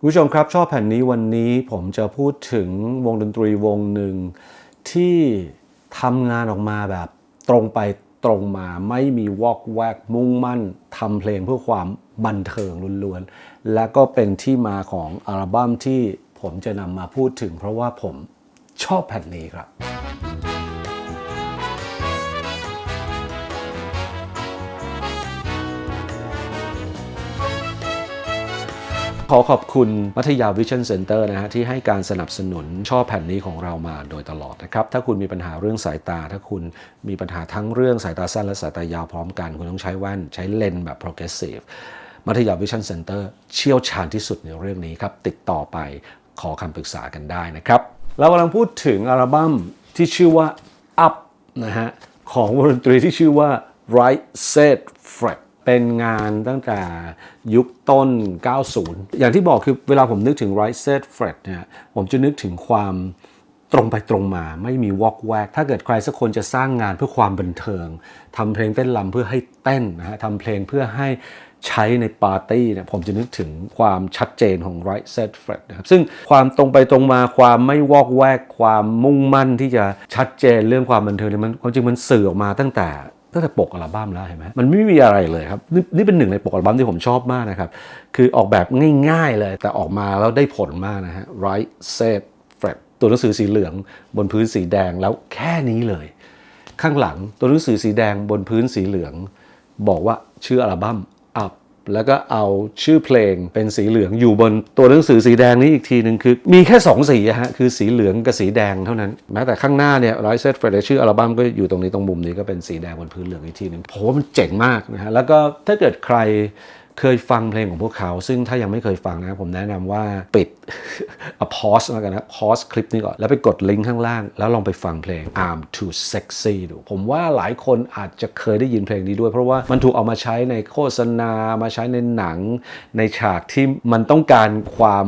คุณผู้ชมครับชอบแผ่นนี้วันนี้ผมจะพูดถึงวงดนตรีวงหนึ่งที่ทำงานออกมาแบบตรงไปตรงมาไม่มีวอกแวกมุ่งมั่นทำเพลงเพื่อความบันเทิงล้วนๆ และก็เป็นที่มาของอัลบั้มที่ผมจะนำมาพูดถึง เพราะว่าผมชอบแผ่นนี้ครับ ขอขอบคุณมัธยาวิชั่นเซ็นเตอร์นะฮะที่ให้การสนับสนุนชอบแผ่นนี้ของเรามาโดยตลอดนะครับ ถ้าคุณมีปัญหาเรื่องสายตา ถ้าคุณมีปัญหาทั้งเรื่องสายตาสั้นและสายตายาวพร้อมกัน คุณต้องใช้แว่นใช้เลนส์แบบ progressive มัธยาวิชั่นเซ็นเตอร์เชี่ยวชาญที่สุดในเรื่องนี้ครับ ติดต่อไปขอคำปรึกษากันได้นะครับเรากำลังพูดถึงอัลบั้มที่ชื่อว่า Up นะฮะของวงดนตรีที่ชื่อว่า Right Set Fred เป็นงานตั้งแต่ยุคต้น 90 อย่างที่บอกคือเวลาผมนึกถึง Right Set Fred เนี่ยผมจะนึกถึงความตรงไปตรงมาไม่มีวอกแวก ถ้าเกิดใครสักคนจะสร้างงานเพื่อความบันเทิงทำเพลงเต้นรำเพื่อให้เต้นนะฮะทำเพลงเพื่อให้ใช้ในปาร์ตี้เนี่ยผมจะนึกถึงความชัดเจนของ Right Set Fred นะครับซึ่งความตรงไปตรงมาความไม่วอกแวก ความมุ่งมั่นที่จะชัดเจนเรื่องความบันเทิงเนี่ยมันความจริงมันสื่อออกมาตั้งแต่ ตั้งแต่ปกอัลบั้มแล้วเห็นไหมมันไม่มีอะไรเลยครับนนี่เป็นหนึ่งในปกอัลบั้มที่ผมชอบมากนะครับคือออกแบบง่ายๆเลยแต่ออกมาแล้วได้ผลมากนะฮะ Right Set flat ตัวหนังสือสีเหลืองบนพื้นสีแดงแล้วแค่นี้เลย ข้างหลังตัวหนังสือสีแดงบนพื้นสีเหลือง บอกว่าชื่ออัลบั้ม แล้วก็เอาชื่อเพลงเป็นสีเหลืองอยู่บนตัวหนังสือสีแดงนี้อีกทีหนึ่งคือ มีแค่ 2 สีฮะคือสีเหลืองกับสีแดงเท่านั้น แม้แต่ข้างหน้าเนี่ยไรเซตเฟรดชื่ออัลบั้มก็อยู่ตรงนี้ตรงมุมนี้ก็เป็นสีแดงบนพื้นเหลืองอีกทีหนึ่งผมว่ามันเจ๋งมากนะฮะแล้วก็ถ้าเกิดใคร เคยฟังเพลงของพวกเขา ซึ่งถ้ายังไม่เคยฟังนะผมแนะนำว่าปิดอพอสแล้วกันนะพอสคลิปนี้ก่อน แล้วไปกดลิงก์ข้างล่าง แล้วลองไปฟังเพลง I'm Too Sexy ดู ผมว่าหลายคนอาจจะเคยได้ยินเพลงนี้ด้วย เพราะว่ามันถูกเอามาใช้ในโฆษณามาใช้ในหนัง ในฉากที่มันต้องการความ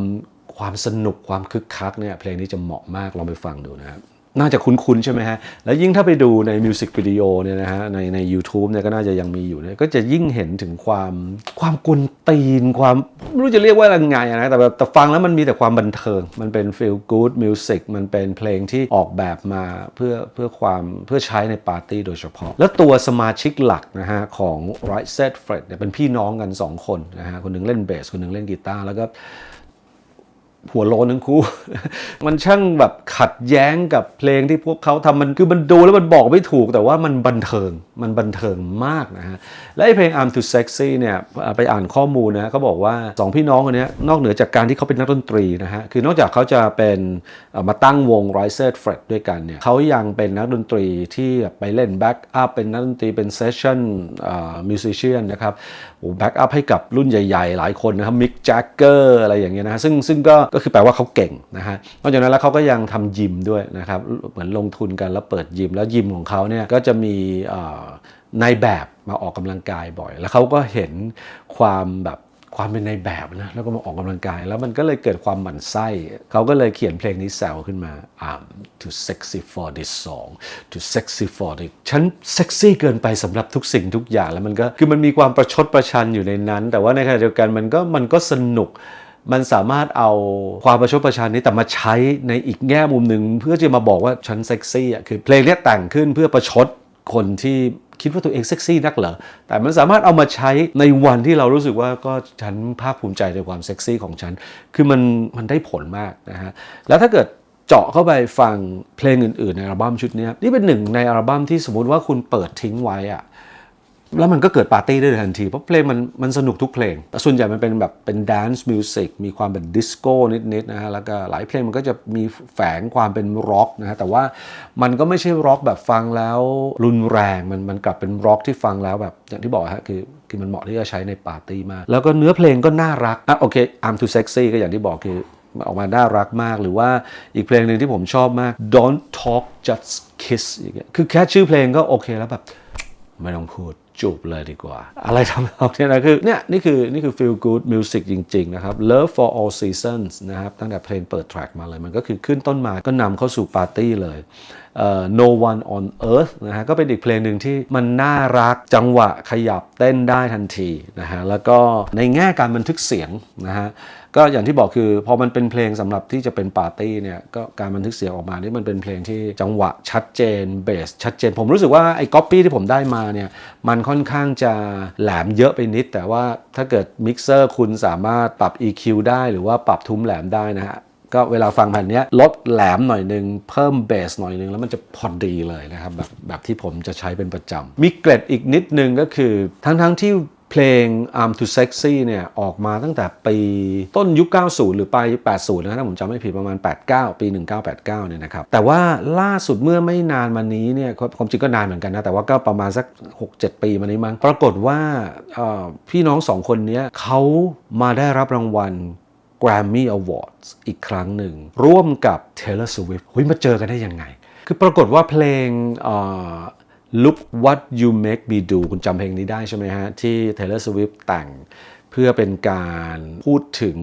ความสนุกความคึกคักเนี่ยเพลงนี้จะเหมาะมากลองไปฟังดูนะครับ น่าจะคุ้นๆใช่ไหมฮะ แล้วยิ่งถ้าไปดูในมิวสิกวิดีโอเนี่ยนะฮะในใน u t u b e เนี่ยก็น่าจะยังมีอยู่เนี่ยก็จะยิ่งเห็นถึงความความกุนตีน ความไม่รู้จะเรียกว่ายังไงนะแต่แบบแต่ฟังแล้วมันมีแต่ความบันเทิง มันเป็น feel good music มันเป็นเพลงที่ออกแบบมาเพื่อเพื่อความเพื่อใช้ในปาร์ตี้โดยเฉพาะ แล้วตัวสมาชิกหลักนะฮะของ Right Set Fred เนี่ยเป็นพี่น้องกัน 2 คนนะฮะคนหนึงเล่นเบสคนหนึงเล่นกีตาร์แล้วก็ หัวโลนทั้งคู่ มันช่างแบบขัดแย้งกับเพลงที่พวกเขาทำมันคือมันดูแล้วมันบอกไม่ถูกแต่ว่ามันบันเทิงมันบันเทิงมากนะฮะ และไอเพลง I'm Too Sexy เนี่ยไปอ่านข้อมูลนะเขาบอกว่า 2 พี่น้องคนนี้นอกเหนือจากการที่เขาเป็นนักดนตรีนะฮะ คือนอกจากเขาจะเป็นมาตั้งวง r i s e r Fred ด้วยกันเนี่ยเขายังเป็นนักดนตรีที่ไปเล่นแบ็กอัพเป็นนักดนตรีเป็นเซสชั่นมิวสิช i นนะครับ แบ็กอัพให้กับรุ่นใหญ่ๆ หลายคนนะครับมิกแจ็คเกอร์อะไรอย่างเงี้ยนะฮะซึ่งซึ่งก็ก็คือแปลว่าเขาเก่งนะฮะนอกจากนั้นแล้วเขาก็ยังทำยิมด้วยนะครับเหมือนลงทุนกันแล้วเปิดยิม แล้วยิมของเขาเนี่ยก็จะมีนายแบบมาออกกำลังกายบ่อย แล้วเขาก็เห็นความแบบ ความเป็นในแบบนะ แล้วก็มาออกกำลังกาย แล้วมันก็เลยเกิดความหมั่นไส้ เขาก็เลยเขียนเพลงนี้แซวขึ้นมา I'm too sexy for this song too sexy for this ฉันเซ็กซี่เกินไปสำหรับทุกสิ่งทุกอย่างแล้วมันก็คือมันมีความประชดประชันอยู่ในนั้น แต่ว่าในขณะเดียวกันมันก็มันก็สนุกมันสามารถเอาความประชดประชันนี้แต่มาใช้ในอีกแง่มุมหนึ่งเพื่อจะมาบอกว่าฉันเซ็กซี่อะคือเพลงนี้แต่งขึ้นเพื่อประชดคนที่ คิดว่าตัวเองเซ็กซี่นักเหรอแต่มันสามารถเอามาใช้ในวันที่เรารู้สึกว่าก็ฉันภาคภูมิใจในความเซ็กซี่ของฉัน คือมันมันได้ผลมากนะฮะแล้วถ้าเกิดเจาะเข้าไปฟังเพลงอื่นๆ ในอัลบั้มชุดนี้นี่เป็นหนึ่งในอัลบั้มที่สมมติว่าคุณเปิดทิ้งไว้อะ แล้วมันก็เกิดปาร์ตี้ได้เลยทันที เพราะเพลงมันมันสนุกทุกเพลง ส่วนใหญ่มันเป็นแบบเป็นแดนซ์มิวสิกมีความเป็นดิสโก้นิดๆนะฮะ แล้วก็หลายเพลงมันก็จะมีแฝงความเป็นร็อกนะฮะ แต่ว่ามันก็ไม่ใช่ร็อกแบบฟังแล้วรุนแรงมันมันกลับเป็นร็อกที่ฟังแล้วแบบอย่างที่บอกฮะคือคือมันเหมาะที่จะใช้ในปาร์ตี้มาก แล้วก็เนื้อเพลงก็น่ารักอะโอเค I'm too sexy ก็อย่างที่บอกคือออกมาน่ารักมากหรือว่าอีกเพลงหนึ่งที่ผมชอบมาก Don't Talk Just Kiss อย่างเงี้ยคือแค่ชื่อเพลงก็โอเคแล้วแบบไม่ต้องพูด จูบเลยดีกว่า อะไรทำนองเนี้ยนะคือเนี่ยนี่คือนี่คือ feel good music จริง ๆ นะครับ Love for all seasons นะครับตั้งแต่เพลงเปิดแทร็กมาเลย มันก็คือขึ้นต้นมาก็นำเข้าสู่ปาร์ตี้เลยเอ่อ No one on earth นะฮะก็เป็นอีกเพลงหนึ่งที่มันน่ารักจังหวะขยับเต้นได้ทันทีนะฮะแล้วก็ในแง่การบันทึกเสียงนะฮะ ก็อย่างที่บอกคือพอมันเป็นเพลงสำหรับที่จะเป็นปาร์ตี้เนี่ยก็การบันทึกเสียงออกมานี่มันเป็นเพลงที่จังหวะชัดเจนเบสชัดเจน ผมรู้สึกว่าไอ้ก๊อปปี้ที่ผมได้มาเนี่ยมันค่อนข้างจะแหลมเยอะไปนิด แต่ว่าถ้าเกิดมิกเซอร์คุณสามารถปรับ EQ ได้หรือว่าปรับทุ้มแหลมได้นะฮะก็เวลาฟังแผ่นนี้ลดแหลมหน่อยหนึ่งเพิ่มเบสหน่อยหนึ่งแล้วมันจะพอดีเลยนะครับ แบบแบบที่ผมจะใช้เป็นประจำมีเกร็ดอีกนิดนึงก็คือทั้งๆที่ เพลง Arm to Sexy เนี่ยออกมาตั้งแต่ปีต้นยุค 90 หรือปลาย80 นะถ้าผมจำไม่ผิดประมาณ 89 ปี 1989 เนี่ยนะครับ แต่ว่าล่าสุดเมื่อไม่นานมานี้เนี่ยความจริงก็นานเหมือนกันนะ แต่ว่าก็ประมาณสัก 6-7 ปีมานี้มั้งปรากฏว่าพี่น้องสองคนนี้เขามาได้รับรางวัล Grammy Awards อีกครั้งหนึ่ง ร่วมกับ Taylor Swift เฮ้ยมาเจอกันได้ยังไง คือปรากฏว่าเพลง Look What You Make Me Do คุณจำเพลงนี้ได้ใช่ไหมฮะ ที่ Taylor Swift แต่งเพื่อเป็นการพูดถึง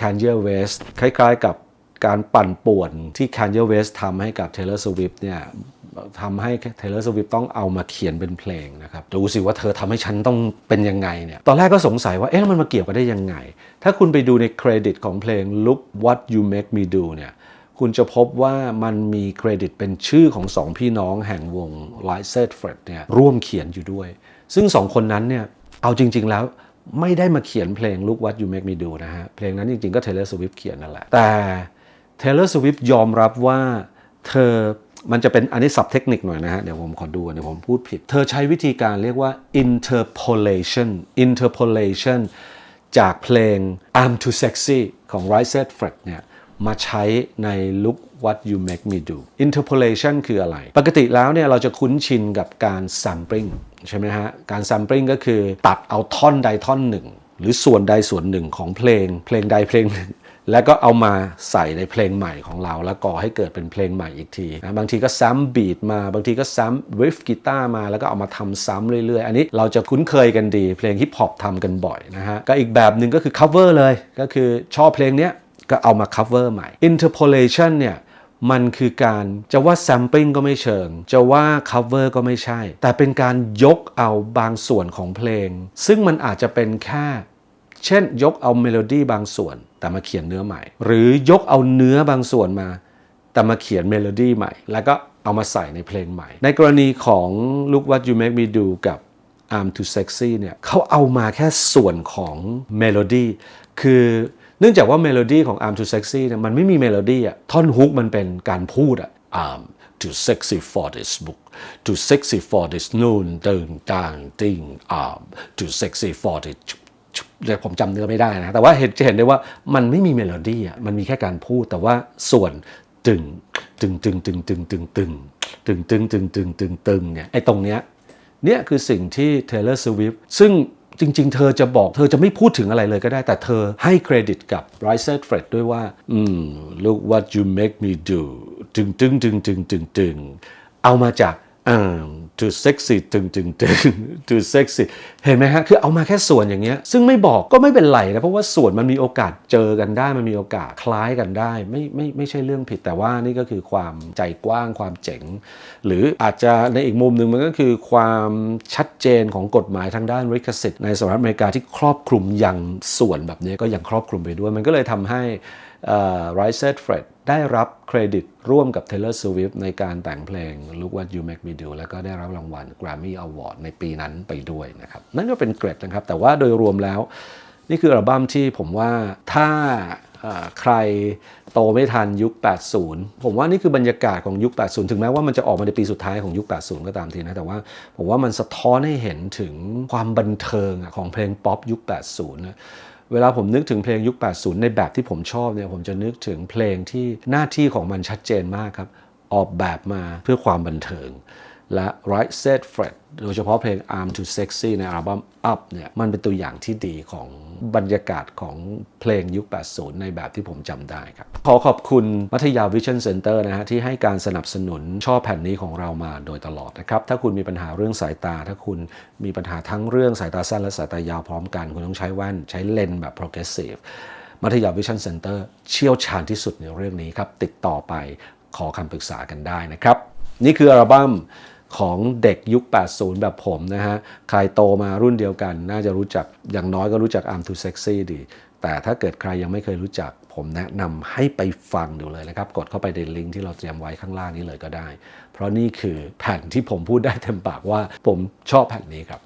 Kanye West คล้ายๆกับการปั่นป่วนที่ Kanye West ทำให้กับ Taylor Swift เนี่ยทำให้ Taylor Swift ต้องเอามาเขียนเป็นเพลงนะครับ ดูสิว่าเธอทำให้ฉันต้องเป็นยังไงเนี่ย ตอนแรกก็สงสัยว่าเอ๊ะแล้วมันมาเกี่ยวกันได้ยังไง ถ้าคุณไปดูในเครดิตของเพลง Look What You Make Me Do เนี่ย คุณจะพบว่ามันมีเครดิตเป็นชื่อของสองพี่น้องแห่งวง l i g h t f r e d เนี่ยร่วมเขียนอยู่ด้วย ซึ่งสองคนนั้นเนี่ยเอาจริง ๆ แล้วไม่ได้มาเขียนเพลง Look What You Make Me Do นะฮะ เพลงนั้นจริง ๆ ก็ Taylor Swift เขียนนั่นแหละ แต่ Taylor Swift ยอมรับว่าเธอมันจะเป็นอันนี้สับเทคนิคหน่อยนะฮะ เดี๋ยวผมขอดูเดี๋ยวผมพูดผิด เธอใช้วิธีการเรียกว่า interpolation interpolation จากเพลง I'm Too Sexy ของ r i s e t Fred เนี่ย มาใช้ใน Look What You Make Me Do interpolation คืออะไร ปกติแล้วเนี่ยเราจะคุ้นชินกับการ sampling ใช่ไหมฮะ การ sampling ก็คือตัดเอาท่อนใดท่อนหนึ่ง หรือส่วนใดส่วนหนึ่งของเพลง เพลงใดเพลงหนึ่งแล้วก็เอามาใส่ในเพลงใหม่ของเรา แล้วก่อให้เกิดเป็นเพลงใหม่อีกทีนะบางทีก็ซ้ำบีทมา บางทีก็ซ้ำริฟกีตาร์มา แล้วก็เอามาทำซ้ำเรื่อย ๆ อันนี้เราจะคุ้นเคยกันดี เพลงฮิปฮอปทำกันบ่อยนะฮะ ก็อีกแบบหนึ่งก็คือ cover เลย ก็คือชอบเพลงเนี้ย ก็เอามา cover ใหม่ interpolation เนี่ยมันคือการจะว่า sampling ก็ไม่เชิง จะว่า cover ก็ไม่ใช่ แต่เป็นการยกเอาบางส่วนของเพลง ซึ่งมันอาจจะเป็นแค่ เช่นยกเอาเมโลดี้บางส่วน แต่มาเขียนเนื้อใหม่ หรือยกเอาเนื้อบางส่วนมา แต่มาเขียนเมโลดี้ใหม่ แล้วก็เอามาใส่ในเพลงใหม่ ในกรณีของ Look What You Make Me Do กับ Arm Too Sexy เนี่ยเขาเอามาแค่ส่วนของเมโลดี้คือ เนื่องจากว่าเมโลดี้ของ Arm Too Sexy เนี่ยมันไม่มีเมโลดี้อะท่อนฮุกมันเป็นการพูดอะ Arm too sexy for this book too sexy for this noon ตึงต่างติง Arm too sexy for this เดี๋ยวผมจำเนื้อไม่ได้นะ แต่ว่าเห็นจะเห็นได้ว่ามันไม่มีเมโลดี้อะมันมีแค่การพูด แต่ว่าส่วนตึงตึงตึงตึงตึงตึงตึงตึงตึงตึงตึงตึงตึงเนี่ยไอ้ตรงเนี้ยเนี่ยคือสิ่งที่ Taylor Swift ซึ่ง จริง ๆ เธอจะบอกเธอจะไม่พูดถึงอะไรเลยก็ได้ แต่เธอให้เครดิตกับไรเซอร์เฟรดด้วยว่า อืม look what you make me do ตึงตึงตึงตึงตึงตึงเอามาจากอ่า too sexy ตึงตึงตึง too sexy เห็นไหมฮะ คือเอามาแค่ส่วนอย่างเงี้ย ซึ่งไม่บอกก็ไม่เป็นไรนะ เพราะว่าส่วนมันมีโอกาสเจอกันได้ มันมีโอกาสคล้ายกันได้ ไม่ไม่ไม่ใช่เรื่องผิด แต่ว่านี่ก็คือความใจกว้างความเจ๋ง หรืออาจจะในอีกมุมหนึ่งมันก็คือความชัดเจนของกฎหมายทางด้านลิขสิทธิ์ในสหรัฐอเมริกาที่ครอบคลุมอย่างส่วนแบบนี้ก็ยังครอบคลุมไปด้วย มันก็เลยทำให้ไรเซตเฟรด ได้รับเครดิตร่วมกับ Taylor Swift ในการแต่งเพลง Look What You Make Me Do แล้วก็ได้รับรางวัล Grammy Award ในปีนั้นไปด้วยนะครับ นั่นก็เป็นเกรดนะครับ แต่ว่าโดยรวมแล้ว นี่คืออัลบั้มที่ผมว่าถ้าใครโตไม่ทันยุค 80 ผมว่านี่คือบรรยากาศของยุค 80 ถึงแม้ว่ามันจะออกมาในปีสุดท้ายของยุค 80 ก็ตามทีนะ แต่ว่าผมว่ามันสะท้อนให้เห็นถึงความบันเทิงของเพลงป๊อปยุค 80นะ เวลาผมนึกถึงเพลงยุค 80 ในแบบที่ผมชอบเนี่ยผมจะนึกถึงเพลงที่หน้าที่ของมันชัดเจนมากครับ ออกแบบมาเพื่อความบันเทิง และ Right Said Fred โดยเฉพาะเพลง Arm to Sexy ในอัลบั้ม Up เนี่ยมันเป็นตัวอย่างที่ดีของบรรยากาศของเพลงยุค 80 ในแบบที่ผมจำได้ครับ ขอขอบคุณมัธยา Vision Center นะฮะที่ให้การสนับสนุนช่อแผ่นนี้ของเรามาโดยตลอดนะครับ ถ้าคุณมีปัญหาเรื่องสายตา ถ้าคุณมีปัญหาทั้งเรื่องสายตาสั้นและสายตายาวพร้อมกัน คุณต้องใช้แว่นใช้เลนส์แบบ progressive มัธยา Vision Center เชี่ยวชาญที่สุดในเรื่องนี้ครับติดต่อไปขอคำปรึกษากันได้นะครับ นี่คืออัลบั้ม ของเด็กยุค 80 แบบผมนะฮะ ใครโตมารุ่นเดียวกัน น่าจะรู้จักอย่างน้อยก็รู้จัก Arm Too Sexy ดี แต่ถ้าเกิดใครยังไม่เคยรู้จัก ผมแนะนำให้ไปฟังดูเลยนะครับ กดเข้าไปในลิงก์ที่เราเตรียมไว้ข้างล่างนี้เลยก็ได้ เพราะนี่คือแผ่นที่ผมพูดได้เต็มปากว่าผมชอบแผ่นนี้ครับ